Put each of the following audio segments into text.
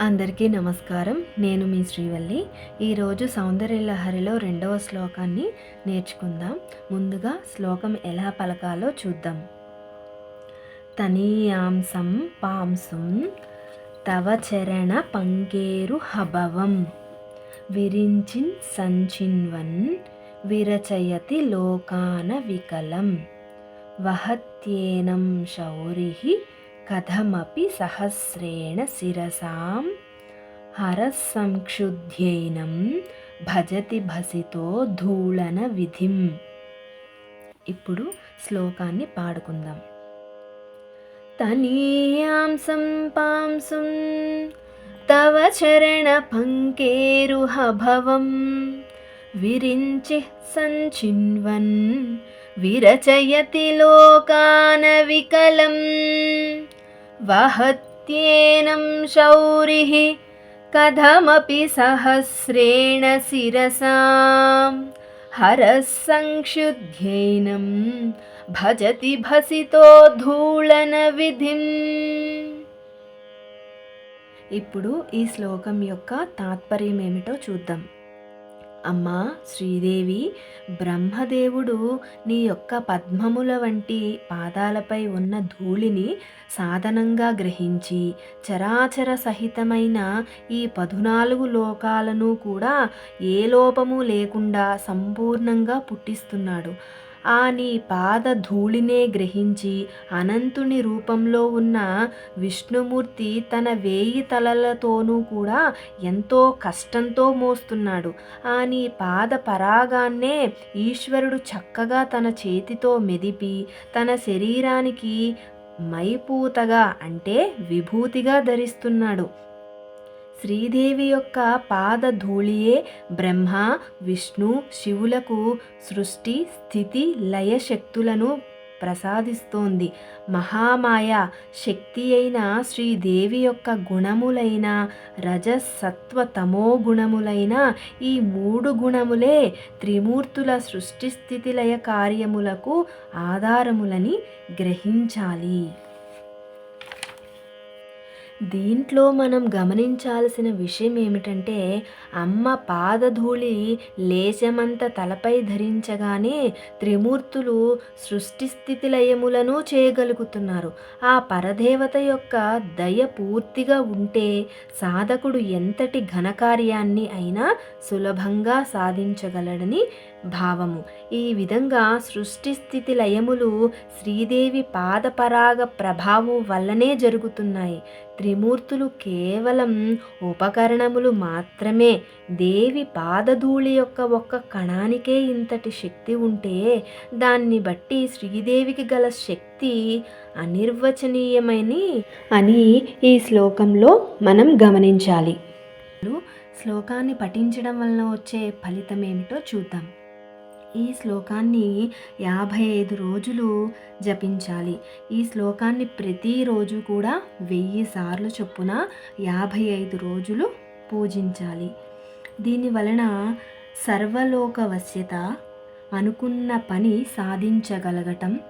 అందరికీ నమస్కారం. నేను మీ శ్రీవల్లి. ఈరోజు సౌందర్యలహరిలో రెండవ శ్లోకాన్ని నేర్చుకుందాం. ముందుగా శ్లోకం ఎలా పలకాలో చూద్దాం. తనీయాంసం పాంసుం తవ చరణ పంకేరు హభవం. విరించిన్ సంచిన్వన్ విరచయతి లోకాన వికలం. వహత్యేనం శౌరిహి కథమపి సహస్రేణ శిరసాం హరసంక్షుధ్యైనం భజతి భసితో ధూళన విధిం. ఇప్పుడు శ్లోకాన్ని పాడుకుందాం. తనీయాంసం పాంసుం తవ చరణ పంకేరుహభవం విరించి సంచిన్వన్ విరచయతి లోకాన వికలం వహత్యేనం శౌరి కథమపి సహస్రేణ శిరసాం హరः సంక్షుధ్యైనం భజతి భసితో ధూళన విధిం. ఇప్పుడు ఈ శ్లోకం యొక్క తాత్పర్యం ఏమిటో చూద్దాం. అమ్మా శ్రీదేవి బ్రహ్మదేవుడు నీ యొక్క పద్మముల వంటి పాదాలపై ఉన్న ధూళిని సాధనంగా గ్రహించి చరాచర సహితమైన ఈ పదునాలుగు లోకాలను కూడా ఏ లోపము లేకుండా సంపూర్ణంగా పుట్టిస్తున్నాడు. ఆ నీ పాద ధూళినే గ్రహించి అనంతుని రూపంలో ఉన్న విష్ణుమూర్తి తన వేయి తలలతోనూ కూడా ఎంతో కష్టంతో మోస్తున్నాడు. ఆ నీ పాద పరాగాన్నే ఈశ్వరుడు చక్కగా తన చేతితో మెదిపి తన శరీరానికి మైపూతగా అంటే విభూతిగా ధరిస్తున్నాడు. శ్రీదేవి యొక్క పాద ధూళియే బ్రహ్మ విష్ణు శివులకు సృష్టి స్థితి లయ శక్తులను ప్రసాదిస్తోంది. మహామాయ శక్తి అయిన శ్రీదేవి యొక్క గుణములైన రజసత్వ తమో గుణములైన ఈ మూడు గుణములే త్రిమూర్తుల సృష్టి స్థితిలయ కార్యములకు ఆధారములని గ్రహించాలి. దీంట్లో మనం గమనించాల్సిన విషయం ఏమిటంటే అమ్మ పాదధూళి లేశమంత తలపై ధరించగానే త్రిమూర్తులు సృష్టి స్థితి లయములను చేయగలుగుతున్నారు. ఆ పరదేవత యొక్క దయ పూర్తిగా ఉంటే సాధకుడు ఎంతటి ఘనకార్యాన్ని అయినా సులభంగా సాధించగలడని భావము. ఈ విధంగా సృష్టి స్థితి లయములు శ్రీదేవి పాదపరాగ ప్రభావం వల్లనే జరుగుతున్నాయి. త్రిమూర్తులు కేవలం ఉపకరణములు మాత్రమే. దేవి పాదధూళి యొక్క ఒక్క కణానికే ఇంతటి శక్తి ఉంటే దాన్ని బట్టి శ్రీదేవికి గల శక్తి అనిర్వచనీయమని? అని ఈ శ్లోకంలో మనం గమనించాలి. శ్లోకాన్ని పఠించడం వలన వచ్చే ఫలితం ఏమిటో చూద్దాం. ఈ శ్లోకాన్ని యాభై ఐదు రోజులు జపించాలి. ఈ శ్లోకాన్ని ప్రతిరోజు కూడా వెయ్యి సార్లు చొప్పున యాభై ఐదు రోజులు పూజించాలి. దీని వలన సర్వలోక వశ్యత అనుకున్న పని సాధించగలగటం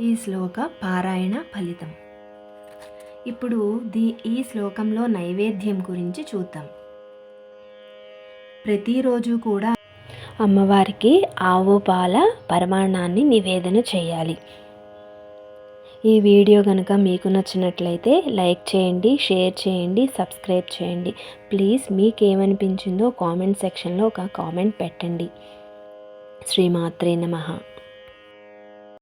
ఈ శ్లోక పారాయణ ఫలితం. ఇప్పుడు దీ ఈ శ్లోకంలో నైవేద్యం గురించి చూద్దాం. ప్రతిరోజు కూడా అమ్మవారికి ఆవు పాల పరమాన్నాన్ని నివేదన చేయాలి. ఈ వీడియో కనుక మీకు నచ్చినట్లయితే లైక్ చేయండి షేర్ చేయండి సబ్స్క్రైబ్ చేయండి. ప్లీజ్ మీకు ఏమనిపించిందో కామెంట్ సెక్షన్లో ఒక కామెంట్ పెట్టండి. శ్రీమాత్రే నమః.